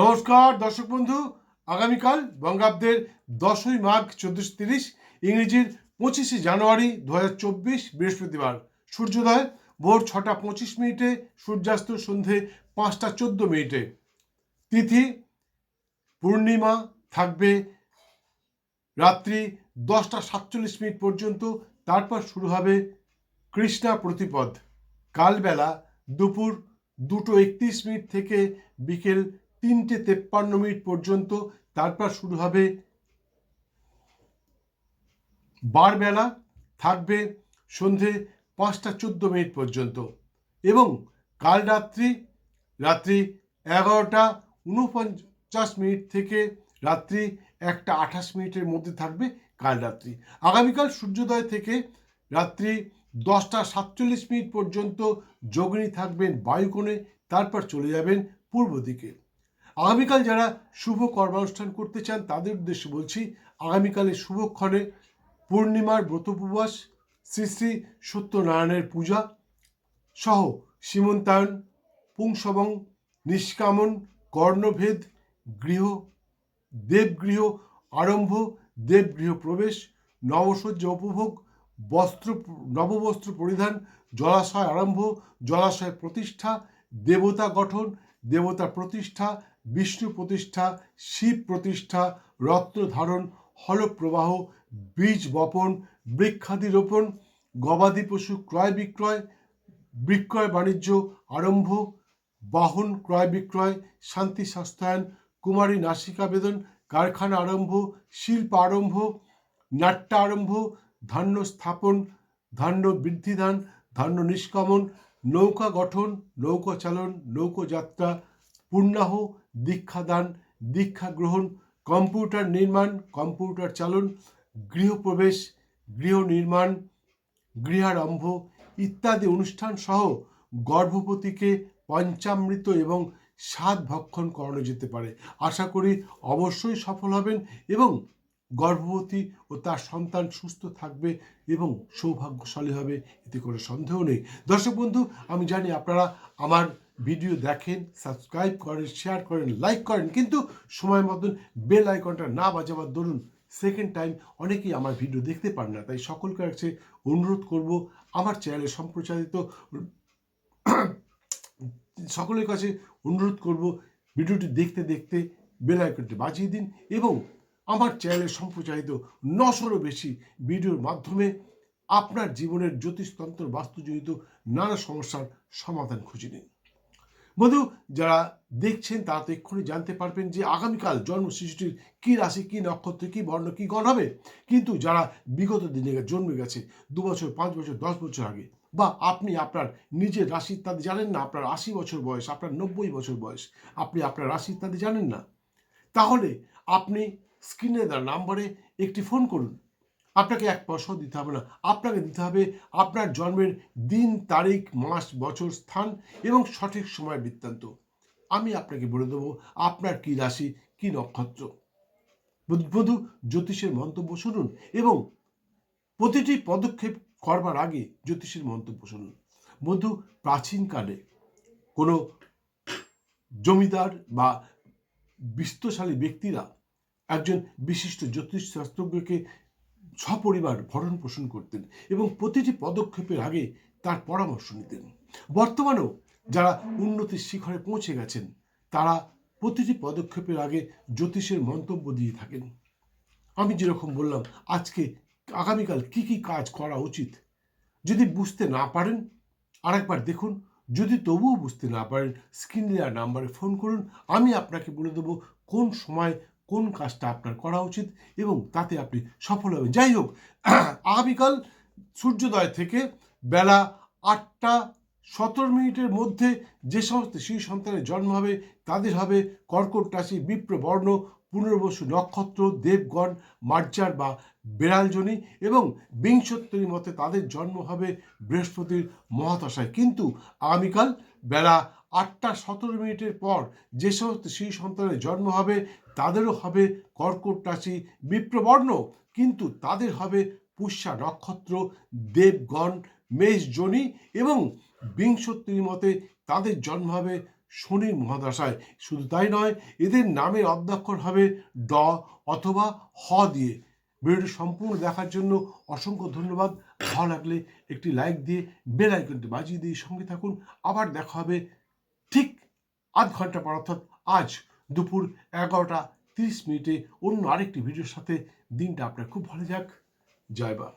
নমস্কার, দর্শক বন্ধু। আগামীকাল বঙ্গাব্দের দশই মাঘ চোদ্দশো তিরিশ, ইংরেজির পঁচিশে জানুয়ারি দু হাজার চব্বিশ, বৃহস্পতিবার। সূর্যোদয় ভোর ছটা পঁচিশ মিনিটে, সূর্যাস্ত সন্ধে পাঁচটা চোদ্দ মিনিটে। তিথি, পূর্ণিমা থাকবে রাত্রি দশটা সাতচল্লিশ মিনিট পর্যন্ত। তারপর শুরু হবে কৃষ্ণা প্রতিপদ। কালবেলা দুপুর দুটো একত্রিশ মিনিট থেকে বিকেল তিনটে তেপ্পান্ন মিনিট পর্যন্ত, তারপর শুরু হবে বারবেলা, থাকবে সন্ধে পাঁচটা চোদ্দ মিনিট পর্যন্ত। এবং কাল রাত্রি রাত্রি এগারোটা উনপঞ্চাশ মিনিট থেকে রাত্রি একটা আঠাশ মিনিটের মধ্যে থাকবে কাল রাত্রি। আগামীকাল সূর্যোদয় থেকে রাত্রি দশটা সাতচল্লিশ মিনিট পর্যন্ত যোগিনী থাকবেন বায়ুকোণে, তারপর চলে যাবেন পূর্ব দিকে। আগামীকাল যারা শুভ কর্মানুষ্ঠান করতে চান, তাদের উদ্দেশ্যে বলছি আগামীকালের শুভক্ষণে পূর্ণিমার ব্রত উপবাস, শ্রী শ্রী সত্যনারায়ণের পূজা সহ সীমন্তায়ন, পুংসবং, নিষ্কামন, কর্ণভেদ, গৃহ, দেবগৃহ আরম্ভ, দেবগৃহ প্রবেশ, নবসজ্জা উপভোগ, বস্ত্র, নববস্ত্র পরিধান, জলাশয় আরম্ভ, জলাশয় প্রতিষ্ঠা, দেবতা গঠন, দেবতা প্রতিষ্ঠা বিষ্ণু প্রতিষ্ঠা, শিব প্রতিষ্ঠা, রত্ন ধারণ, হলপ্রবাহ, বীজ বপন, বৃক্ষাদি রোপণ, গবাদি পশু ক্রয় বিক্রয় বিক্রয় বাণিজ্য আরম্ভ, বাহন ক্রয় বিক্রয়, শান্তি স্বাস্থ্যায়ন, কুমারী নাসিকা বেদন কারখানা আরম্ভ, শিল্প আরম্ভ, নাট্য আরম্ভ, ধান্য স্থাপন, ধান্য বৃদ্ধিদান, ধান্য নিষ্কামন, নৌকা গঠন, নৌকা চালন, নৌকো যাত্রা পূর্ণাহ, দীক্ষাদান দীক্ষা গ্রহণ কম্পিউটার নির্মাণ, কম্পিউটার চালন, গৃহপ্রবেশ, গৃহ নির্মাণ, গৃহারম্ভ ইত্যাদি অনুষ্ঠান সহ গর্ভবতীকে পঞ্চামৃত এবং স্বাদ ভক্ষণ করানো যেতে পারে। আশা করি অবশ্যই সফল হবেন এবং গর্ভবতী ও তার সন্তান সুস্থ থাকবে এবং সৌভাগ্যশালী হবে, এতে কোনো সন্দেহ নেই। দর্শক বন্ধু, আমি জানি আপনারা আমার ভিডিও দেখেন সাবস্ক্রাইব করেন শেয়ার করেন লাইক করেন, কিন্তু সময় মতন বেল আইকনটা না বাজাবার দরুন সেকেন্ড টাইম অনেকেই আমার ভিডিও দেখতে পান না। তাই সকলকে কাছে অনুরোধ করব, আমার চ্যানেলে সম্প্রচারিত, সকলের কাছে অনুরোধ করব, ভিডিওটি দেখতে দেখতে বেল আইকনটি বাজিয়ে দিন এবং আমার চ্যানেলে সম্প্রচারিত নশোরও বেশি ভিডিওর মাধ্যমে আপনার জীবনের জ্যোতিষতন্ত্র বাস্তুজনিত নানা সমস্যার সমাধান খুঁজে নিন। বন্ধু, যারা দেখছেন তারা তো এক্ষুনি জানতে পারবেন যে আগামীকাল জন্ম শিশুটির কী রাশি, কী নক্ষত্র, কী বর্ণ, কী গণ হবে। কিন্তু যারা বিগত দিনে জন্মে গেছে, দু বছর, পাঁচ বছর, দশ বছর আগে, বা আপনি আপনার নিজের রাশি ইত্যাদি জানেন না, আপনার আশি বছর বয়স, আপনার নব্বই বছর বয়স, আপনি আপনার রাশি ইত্যাদি জানেন না, তাহলে আপনি স্ক্রিনে দেওয়া নাম্বারে একটি ফোন করুন। আপনাকে এক পয়সাও দিতে হবে না। আপনাকে দিতে হবে আপনার জন্মের দিন, তারিখ, মাস, বছর, স্থান এবং সঠিক সময় বৃত্তান্ত। আমি আপনাকে বলে দেবো, আপনার কি রাশি, কি নক্ষত্র? বধু জ্যোতিষের মন্তব্য শুনুন এবং প্রতিটি পদক্ষেপ করবার আগে জ্যোতিষের মন্তব্য শুনুন। বন্ধু প্রাচীনকালে কোনো জমিদার বা বিস্তশালী ব্যক্তিরা একজন বিশিষ্ট জ্যোতিষ শাস্ত্রজ্ঞকে সপরিবার ভরণ পোষণ করতেন এবং প্রতিটি পদক্ষেপের আগে তার পরামর্শ নিতেন। বর্তমানেও যারা উন্নতির শিখরে পৌঁছে গেছেন, তারা প্রতিটি পদক্ষেপের আগে জ্যোতিষের মন্তব্য দিয়ে থাকেন। আমি যেরকম বললাম, আজকে আগামীকাল কি কি কাজ করা উচিত যদি বুঝতে না পারেন, আরেকবার দেখুন। যদি তবুও বুঝতে না পারেন, স্ক্রিন দেওয়ার নাম্বারে ফোন করুন। আমি আপনাকে বলে দেবো কোন সময় কোন কাজটা আপনার করা উচিত এবং তাতে আপনি সফল হবেন। যাই হোক, আগামীকাল সূর্যোদয় থেকে বেলা আটটা সতেরো মিনিটের মধ্যে যে সমস্ত শিশু সন্তানের জন্ম হবে, তাদের হবে কর্কট রাশি বিপ্র বর্ণ, পুনর্বসু নক্ষত্র, দেবগণ, মার্জার বা বেড়ালজনী এবং বিংশোত্তরী মতে তাদের জন্ম হবে বৃহস্পতির মহাদশায়। কিন্তু আগামীকাল বেলা আটটা সতেরো মিনিটের পর যে সমস্ত শিশু সন্তানের জন্ম হবে, তাদেরও হবে কর্কট রাশি বিপ্রবর্ণ। কিন্তু তাদের হবে পুষ্যা নক্ষত্র, দেবগণ মেষ জনি এবং বিংশোত্তরী মতে তাদের জন্ম হবে শনির মহাদশায়। শুধু তাই নয়, এদের নামের অধ্যক্ষর হবে ড অথবা হ দিয়ে। ভিডিওটি সম্পূর্ণ দেখার জন্য অসংখ্য ধন্যবাদ। ভালো লাগলে একটি লাইক দিয়ে বেল আইকনটি বাজিয়ে দিয়ে সঙ্গে থাকুন। আবার দেখা হবে আধ ঘণ্টা পর, অর্থাৎ আজ দুপুর এগারোটা তিরিশ মিনিটে অন্য আরেকটি ভিডিওর সাথে দিনটা আপনার খুব ভালো যাক। জয় বা